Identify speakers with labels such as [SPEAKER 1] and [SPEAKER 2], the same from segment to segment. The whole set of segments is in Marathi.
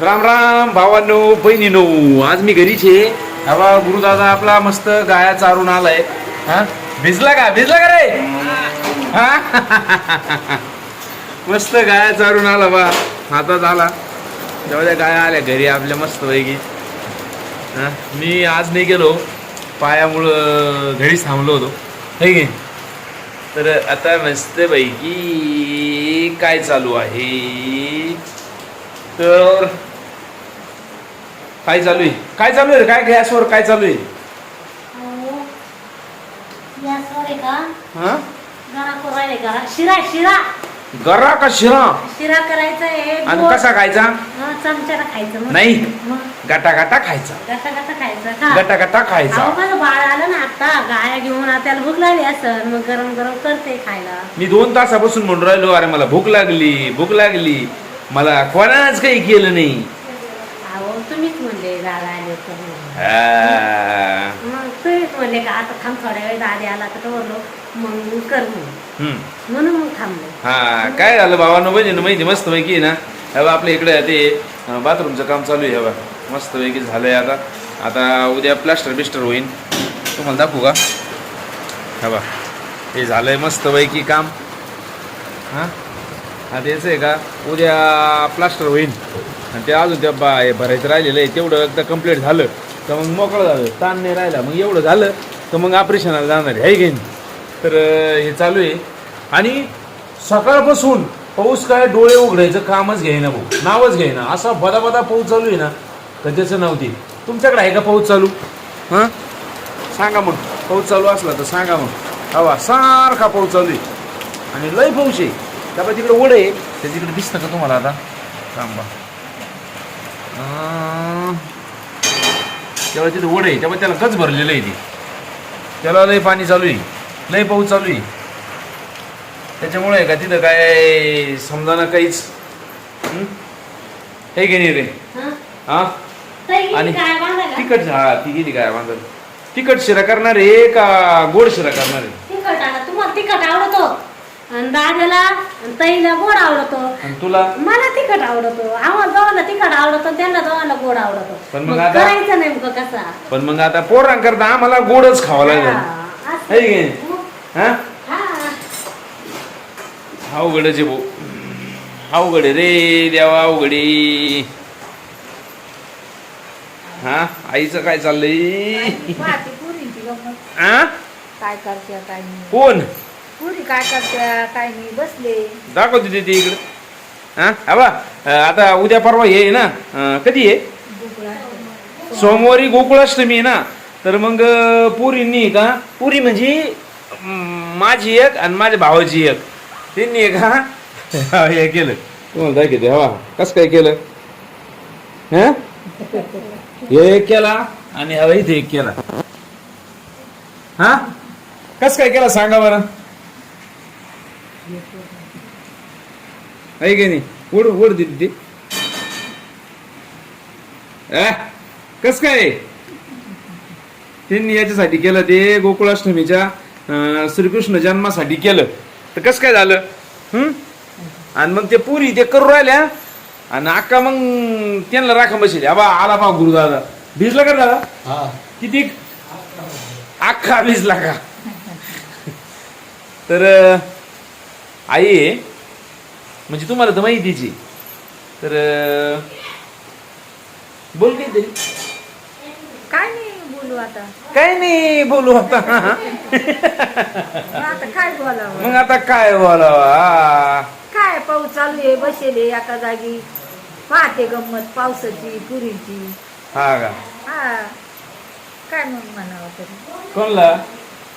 [SPEAKER 1] राम राम भावांनो बहिणीनो आज मी घरीच आहे. हवा गुरुदादा आपला मस्त गाया चारून आलाय. हा? भिजला का? भिजला का रे? हा? मस्त गाया चारून आला बा. हातात आला जेव्हा त्या गाया आल्या घरी आपल्या मस्त पैकी हा? मी आज नाही गेलो. पायामुळं घरीच थांबलो होतो. है की तर आता मस्त पैकी काय चालू आहे? तर काय चालू आहे? काय चालू आहे काय गॅसवर काय चालू आहे? हा?
[SPEAKER 2] शिरा शिरा.
[SPEAKER 1] गरा का शिरा?
[SPEAKER 2] शिरा करायचा आहे.
[SPEAKER 1] आणि
[SPEAKER 2] गोड.
[SPEAKER 1] कसा खायचा?
[SPEAKER 2] हा, खायचं मग.
[SPEAKER 1] नाही.
[SPEAKER 2] मग?
[SPEAKER 1] गाटा गाटा खायचा.
[SPEAKER 2] गटा गटा खायचं का
[SPEAKER 1] गटा गटा खायचा.
[SPEAKER 2] अहो माझं बाळ आलं ना आता. गाया घेऊन आता त्याला भूक लागली असं मग गरम गरम करते खायला.
[SPEAKER 1] मी दोन तासापासून म्हणून राहिलो अरे मला भूक लागली भूक लागली. मला कोणाच काही केलं नाही.
[SPEAKER 2] अहो तुम्हीच म्हणले दादा आले होते म्हणून.
[SPEAKER 1] आ,
[SPEAKER 2] मग तुम्हीच म्हणले का आता थांब थोड्या वेळ दादी आला तर बोललो मग कर म्हणून.
[SPEAKER 1] हम्म.
[SPEAKER 2] म्हणून मग थांबलो.
[SPEAKER 1] हा काय झालं भावानं बहिणी माहिती मस्त पैकी ना? हे बघ आपल्या इकडे ते अं, बाथरूमचं काम चालू आहे हे बघ मस्त पैकी झालंय आता. आता उद्या प्लास्टर बिस्टर होईन. तुम्हाला दाखवू का? हे झालंय मस्त पैकी काम. हां? आता त्याचं आहे का? उद्या प्लास्टर होईन. आणि ते अजून त्या बा भरायचं राहिलेलं आहे. तेवढं एकदा कंप्लीट झालं तर मग मोकळं झालं. ताण नाही राहिला. मग एवढं झालं तर मग ऑपरेशनाला जाणार आहे. घेईन तर हे चालू आहे. आणि सकाळपासून पाऊस काय डोळे उघडायचं कामच घेईना भाऊ. नावच घेईना. असा बदा बदा पाऊस चालू आहे ना तर त्याचं नाव ते तुमच्याकडे आहे का पाऊस चालू? हां? सांगा मग. पाऊस चालू असला तर सांगा मग. हवा सारखा पाऊस चालू आहे. आणि लय पाऊस आहे. त्यामुळे तिकडे ओढ आहे. ते तिकडे दिसतं का तुम्हाला आता? थांबा. अं, तेव्हा तिथे ओढ आहे. तेव्हा त्याला गच भरलेलं आहे ते. त्याला लय पाणी चालू आहे. लय पाऊस चालू आहे. त्याच्यामुळे का तिथं काय समजाना काहीच हं? हे घे नाही रे
[SPEAKER 2] हा
[SPEAKER 1] आणि तिकट हा ती गेली काय बांधल तिकट शिरा करणार आहे का गोड शिरा करणार? आहे
[SPEAKER 2] तुम्हाला तिखट आवडतो. आणि दादाला आणि ताईला गोड आवडतो.
[SPEAKER 1] आणि तुला?
[SPEAKER 2] मला तिखट आवडतो. आम्हाला दोघांना तिखट आवडतो त्यांना दोघांना गोड आवडतो.
[SPEAKER 1] पण मग
[SPEAKER 2] मग
[SPEAKER 1] आता-
[SPEAKER 2] करायचं नेमकं कसा?
[SPEAKER 1] पण मग आता पोरांकरता आम्हाला गोडच खावं लागेल.
[SPEAKER 2] हा, असं.
[SPEAKER 1] है की नाही? हा.
[SPEAKER 2] हा.
[SPEAKER 1] अवघडच आहे भाऊ अवघड आहे रे देवा अवघड आहे. हा? आईचं काय चाललंय?
[SPEAKER 3] पाहते पुरीची गंमत
[SPEAKER 1] हा
[SPEAKER 3] काय नाही.
[SPEAKER 1] कोण?
[SPEAKER 3] पुरी काय करत्या काय नाही बसले.
[SPEAKER 1] दाखवते ते ते इकडं. हा? बा अं, आता उद्या परवा हे आहे ना? अं, कधी आहे?
[SPEAKER 3] बुकळा
[SPEAKER 1] सोमवारी गोकुळाष्टमी आहे ना? तर मग अं, पुरींनी का पुरी म्हणजे? अं, माझी एक आणि माझ्या भावाची एक. त्यांनी एक हा? हा, हे केलं. तुम्हाला दाखवते हवा कसं काय केलं? हा? हे एक केला आणि हवा इथे एक केला. हा? कस काय केला सांगा बरं? आहे की नाही? ओढ ओढ दिली ती कस काय? त्यांनी याच्यासाठी केलं ते गोकुळाष्टमीच्या श्रीकृष्ण जन्मासाठी केलं. तर कस काय झालं? हम्म आणि मग ते पुरी ते करू राहिल्या आणि अक्का मग त्यांना राखा बसली आबा आला पा गुरुदादा भिजला का दादा? किती? अख्खा भिजला का? तर आई आहे म्हणजे तुम्हाला तर माहितीची तर बोल काहीतरी.
[SPEAKER 3] काय नाही बोलू आता.
[SPEAKER 1] काय नाही बोलू आता.
[SPEAKER 3] काय बोलावं?
[SPEAKER 1] मग आता काय बोलावा?
[SPEAKER 3] काय पाऊस चालू आहे बसेले एका जागी. पाहते गंमत पावसाची पुरीची.
[SPEAKER 1] हा का?
[SPEAKER 3] हा. काय मग म्हणावं तरी?
[SPEAKER 1] कोणला?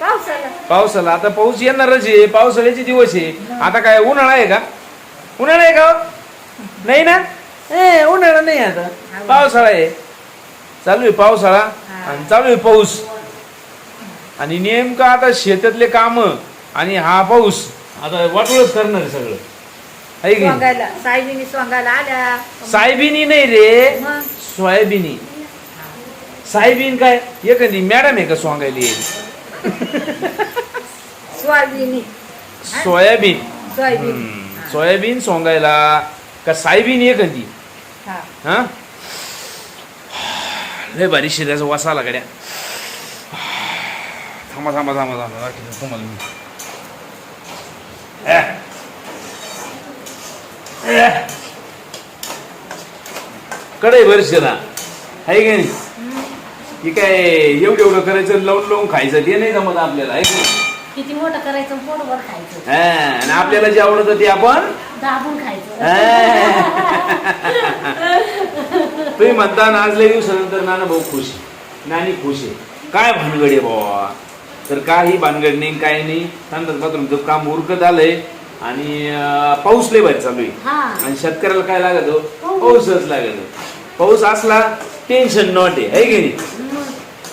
[SPEAKER 3] पावसाला.
[SPEAKER 1] पावसाला आता पाऊस येणारच आहे पावसाळ्याचे दिवस आहे. आता काय उन्हाळा आहे का? उन्हाळा आहे का हो? नाही ना? ए उन्हाळा नाही आता. पावसाळा आहे. चालू आहे पावसाळा आणि चालू आहे पाऊस. आणि नेमकं आता शेतातले काम आणि हा पाऊस आता वाटोळच करणार आहे सगळं. आहे की नाही?
[SPEAKER 3] सायबीनी स्वांगायला आल्या.
[SPEAKER 1] सायबिनी नाही रे.
[SPEAKER 3] मग?
[SPEAKER 1] सोयाबिनी. सायबीन काय? एखादी मॅडम आहे का सोंगायला? सोयाबीन.
[SPEAKER 3] सोयाबीन.
[SPEAKER 1] सोंगायला का सायबीन एखादी
[SPEAKER 3] हा.
[SPEAKER 1] हा? लय भारी शिऱ्याचा वास आला गड्या. थांबा थांबा थांबा थांबा तुम्हाला मी. कडे शिरा. आहे का नाही? ही काय एवढं एवढं करायचं लावून लावून खायचं ते नाही जमत आपल्याला आहे की नाही?
[SPEAKER 2] किती मोठं करायचं पोटभर खायचं.
[SPEAKER 1] हा, आणि आपल्याला जे आवडतं ते आपण
[SPEAKER 2] दाबून खायचं.
[SPEAKER 1] तुम्ही म्हणता ना आज लय दिवसानंतर नाना भाऊ खुश आहे. नानी खुश आहे. काय भानगड आहे बाबा तर काही भानगड नाही काय नाही. सांगतात बाथरूमचं काम उरकत आलंय आणि अं, पाऊस लय भारी चालू आहे.
[SPEAKER 2] हा.
[SPEAKER 1] आणि शेतकऱ्याला काय लागत पाऊसच लागत पाऊस असला टेन्शन नॉट आहे है की नाही.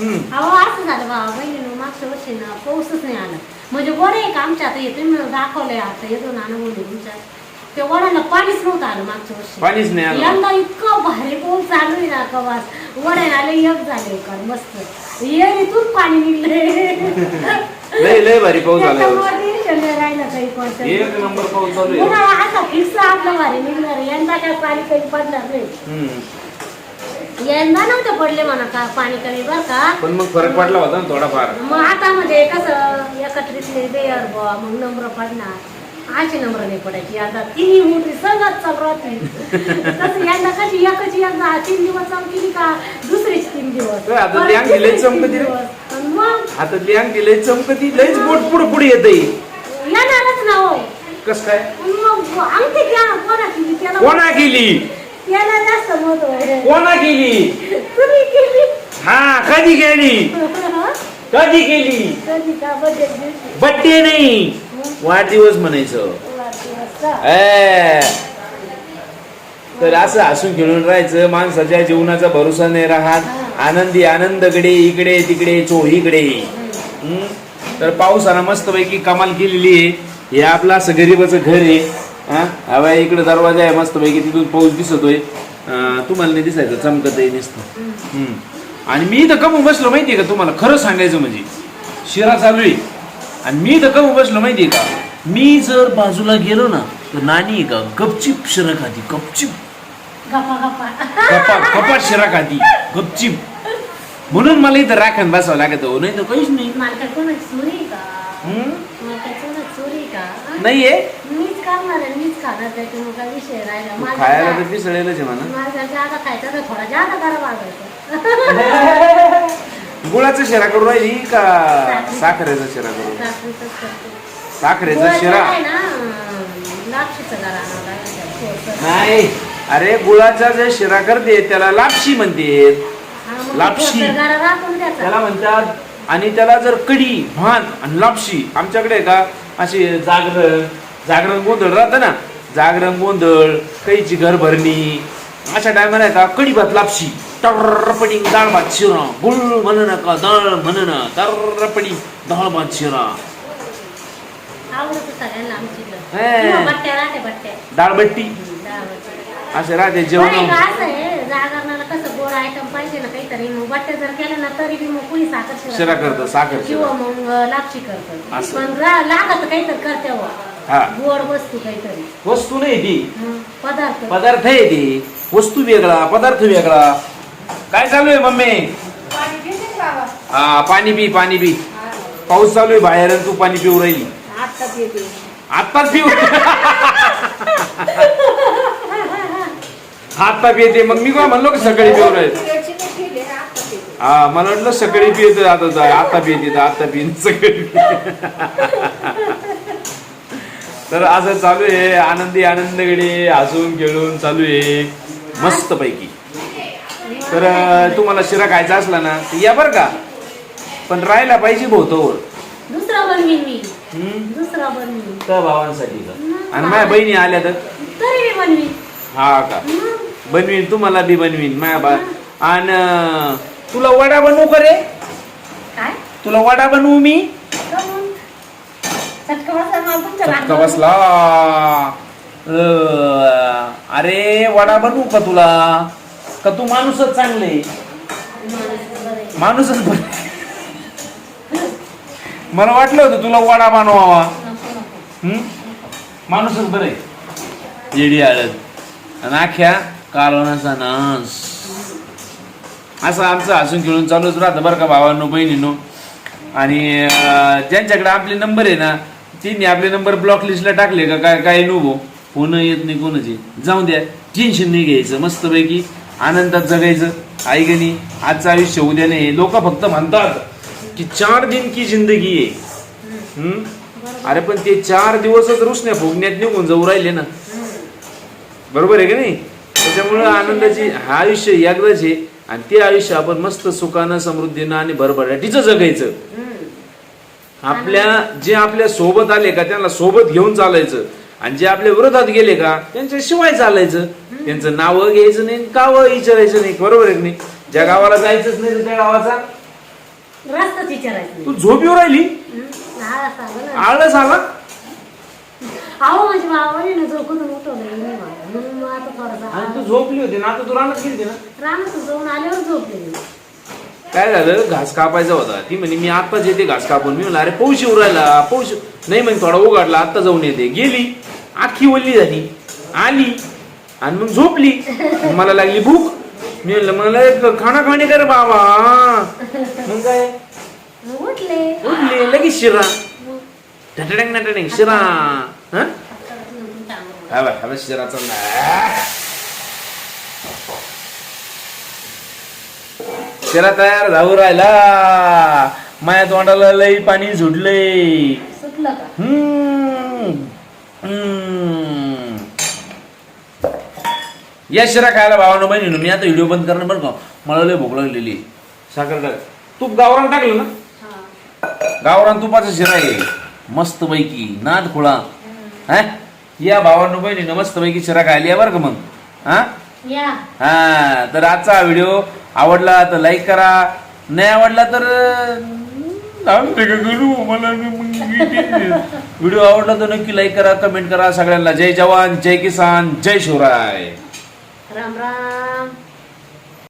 [SPEAKER 2] अहो असं झालं बाबा बहिणीनं मागच्या वर्षी ना पाऊसच नाही आला. म्हणजे वडे आहे का आमच्या आता येतो मी दाखवलंय आता येतो ना बोलले तुमच्या. त्या वड्याला पाणीच नव्हतं आलं मागच्या वर्षी.
[SPEAKER 1] पाणीच नाही आलं.
[SPEAKER 2] यंदा इतकं भारी पाऊस चालू आहे ना कवास. वड्याला आले एक झाले का मस्त. येरीतून पाणी निघले
[SPEAKER 1] लय लय भारी पाऊस आला यावर्षी.
[SPEAKER 2] त्याच्यामुळे टेन्शन नाही राहिलं काही कोणतं
[SPEAKER 1] एक नंबर पाऊस चालू आहे.
[SPEAKER 2] उन्हाळा असा फिक्स आपला भारी निघणार यंदा काय पाणी काही पडणार नाही.
[SPEAKER 1] हम्म.
[SPEAKER 2] यंदा नव्हते पडले म्हणा का पाणी कमी बर का?
[SPEAKER 1] पण मग फरक पडला होता ना थोडाफार.
[SPEAKER 2] मग आता म्हणजे कसं एकत्रितले बेअर बुवा मग नंबर पडणार. अशी नंबर नाही पडायची. आता तिन्ही मोठी सगळं चालू राहते. तसं यंदा कशी एकच एकदा तीन दिवस चालू केली का दुसरीच तीन दिवस.
[SPEAKER 1] आता
[SPEAKER 2] परत
[SPEAKER 1] रे.
[SPEAKER 2] दिवस. आणि मग?
[SPEAKER 1] हातातली अंगठी लय चमकती लयच बोट पुढे पुढे येते
[SPEAKER 2] येणारच ना हो.
[SPEAKER 1] कस काय?
[SPEAKER 2] मग अंगठी घ्या कोणा केली? त्याला
[SPEAKER 1] कोणा केली?
[SPEAKER 2] त्याला जास्त महत्त्व आहे
[SPEAKER 1] कोणा केली?
[SPEAKER 2] तुम्ही केली?
[SPEAKER 1] हा कधी केली? कधी केली?
[SPEAKER 2] कधी का? बजेट दिवशी.
[SPEAKER 1] बड्डे नाही. वाढदिवस म्हणायचं? ए. तर असं हसून खेळून राहायचं. माणसाच्या जीवनाचा भरोसा नाही राहत. आनंदी आनंदकडे इकडे तिकडे चोहीकडे हम्म? तर पावसानं मस्तपैकी कमाल केलेली आहे. हे आपलं असं गरीबाचं घर आहे. हा? हवा इकडे दरवाजा आहे मस्तपैकी तिथून पाऊस दिसतोय. अं, तुम्हाला नाही दिसायचं चमकत आहे हम्म. आणि मी इथं कमून बसलो माहितीये का तुम्हाला? खरं सांगायचं म्हणजे. शिरा चालू आहे. आणि मी इथं कमून बसलो माहितीये का? मी जर बाजूला गेलो ना तर नानी आहे का गपचिप शिरा खाती गपचिप.
[SPEAKER 2] गप्पा गप्पा.
[SPEAKER 1] कपाट कपाट शिरा खाती गपचिप. म्हणून मला इथं राखण बसावं लागत हो नाही तर काहीच नाही.
[SPEAKER 2] मला काय कोणाची चोरी आहे का?
[SPEAKER 1] हम्म?
[SPEAKER 2] का?
[SPEAKER 1] नाहीये.
[SPEAKER 2] मीच करणार आहे मीच खाणार काय विषय राहिला?
[SPEAKER 1] तू
[SPEAKER 2] माझा
[SPEAKER 1] खायला तर पिसळेलच आहे म्हणा.
[SPEAKER 2] माझा जादा खायचा तर थोडा जादा करा
[SPEAKER 1] गुळाचा शिरा करू राहिली का साखरेचा. शिरा करू. साखरेचा शिरा?
[SPEAKER 2] आहे लापशीचं.
[SPEAKER 1] नाही. अरे गुळाचा जे शिरा करते त्याला लापशी म्हणते लापशी. त्याला म्हणतात आणि त्याला जर कडी भात आणि लापशी आमच्याकडे आहे का? अशी जागरण जागरण गोंधळ राहतं ना? जागरण गोंधळ कैची घर भरणी अशा टायमाला आहे का कडी भात लापशी. टर्रपडी डाळ भात शिरा. गुळ म्हण नका डाळ म्हण ना टर्रपडी डाळ भात शिरा. हे. डाळबट्टी
[SPEAKER 2] डाळ.
[SPEAKER 1] असे राहते जेवण
[SPEAKER 2] असं आहे. जागरणाला कसं गोड आयटम पाहिजे ना काहीतरी. मग बट्ट्या जर केलं ना तरी बी मग कुणी साखर
[SPEAKER 1] शिरा करतं, साखर शिरा.
[SPEAKER 2] किंवा मग लापशी करतं.
[SPEAKER 1] असं.
[SPEAKER 2] पण रा- लागत काहीतरी करते हो.
[SPEAKER 1] हा.
[SPEAKER 2] गोड वस्तू काहीतरी.
[SPEAKER 1] वस्तू नाही ती.
[SPEAKER 2] पदार्थ.
[SPEAKER 1] पदार्थ आहे ती. वस्तू वेगळा पदार्थ वेगळा. काय चालू आहे मम्मी? हा पाणी पी पाणी पी. पाऊस चालू आहे बाहेर आणि तू पाणी पिऊ राहिली.
[SPEAKER 3] आत्ता पिते
[SPEAKER 1] आत्ताच पिऊ. आत्ता पिते मग मी काय म्हणलो की सकाळी पिऊ राहील?
[SPEAKER 3] पियाची नाही पिले, आत्ता पिते.
[SPEAKER 1] हा मला वाटलं सकाळी पित आता जा- आता पिते तर आता पिन सकाळी. तर असं चालू आहे. आनंदी आनंदकडे हसून खेळून चालू आहे. मस्त पैकी. तर तुम्हाला शिरा खायचा असला ना तर या बरं का. पण राहायला पाहिजे भोवतवर
[SPEAKER 2] दुसरा बनवीन मी. दुसरा बनवीन.
[SPEAKER 1] त्या भावांसाठी आणि माझ्या बहिणी आल्या तर?
[SPEAKER 2] तरी मी बनवीन.
[SPEAKER 1] हा का. बनवीन तुम्हाला बी बनवीन माया बा. आणि तुला वडा बनवू का रे?
[SPEAKER 2] काय?
[SPEAKER 1] तुला वडा बनवू मी?
[SPEAKER 2] कमून चटका बसला मला तुमच्या
[SPEAKER 1] चटका
[SPEAKER 2] भांडणात.
[SPEAKER 1] बसला. अं, अरे वडा बनवू का तुला? का तू माणूसच चांगले. माणूसच बरं. मला वाटलं होतं तुला वडा बनवावा.
[SPEAKER 2] नको?
[SPEAKER 1] माणूसच बरं. येडी हळद आणि आख्या कालवणाचा नाश. असं आमचं हसून खेळून चालूच राहतं बरं का भावांनो बहिणीनो. आणि ज्यांच्याकडे आपले नंबर आहे ना त्यांनी आपले नंबर ब्लॉक लिस्टला टाकले का काय काय नको फोन येत नाही कोणाचे जाऊ द्या टेन्शन नाही घ्यायचं मस्तपैकी आनंदात जगायचं. आई गणी आजचं आयुष्य उद्या नाही. लोक फक्त म्हणतात की चार दिन की जिंदगी आहे. हम्म? अरे पण ते चार दिवसच रुसण्या फुगण्यात निघून जाऊ राहिले ना. बरोबर आहे का नाही? त्याच्यामुळं आनंदाची हा आयुष्य एकदाच आहे. आणि ते आयुष्य आपण मस्त सुखानं समृद्धीनं आणि भरभराटीचं जगायचं. आपल्या जे आपल्यासोबत आले का त्यांना सोबत घेऊन चालायचं. आणि जे आपल्या विरोधात गेले का त्यांच्या शिवाय चालायचं. त्यांचं नाव घ्यायचं नाही काव विचारायचं नाही. बरोबर आहे नाही? ज्या गावाला जायचंच नाही त्या गावाचा? तू झोप येऊ राहिली. आळस आला
[SPEAKER 2] म्हणून मग आता थोडासा
[SPEAKER 1] आणि तू झोपली होती ना आता तू रानात गेली ना?
[SPEAKER 2] रानातून जाऊन आल्यावर झोपले मी.
[SPEAKER 1] काय झालं? घास कापायचा होता. ती म्हणे मी आत्ताच येते घास कापून. मी म्हणलं अरे पौश येऊ राहिला पौश नाही म्हणे थोडा उघडला आत्ता जाऊन येते. गेली आखी ओल्ली झाली आली आणि मग झोपली. मला लागली भूक. मी म्हणलं मला एक खाना खाणे कर बाबा. मग काय?
[SPEAKER 2] मग उठले.
[SPEAKER 1] उठली लगेच शिरा. टटडंग नटडंग शिरा. हा? बघ, हा बघ, शिरा तयार झाऊ राहिला माया तोंडाला लई पाणी
[SPEAKER 2] सुटलं का
[SPEAKER 1] हम्म. हम्म. या शिरा खायला भावानं बहिणीनं मी आता व्हिडिओ बंद करणार बरं का मला लय भूक लागलेली. साखर टाक तूप गावरान टाकलं ना
[SPEAKER 2] हा.
[SPEAKER 1] गावरान तुपाचा शिरा आहे मस्त पैकी नाद खुळा हा या भावांनो बहिणीनं मस्त पैकी शिरा खायला बरं का मग? हा?
[SPEAKER 2] या.
[SPEAKER 1] हा तर आजचा व्हिडिओ आवडला तर लाईक करा. नाही आवडला तर व्हिडिओ आवडला तर नक्की लाईक करा कमेंट करा. सगळ्यांना जय जवान जय किसान जय शिवराय.
[SPEAKER 2] राम राम.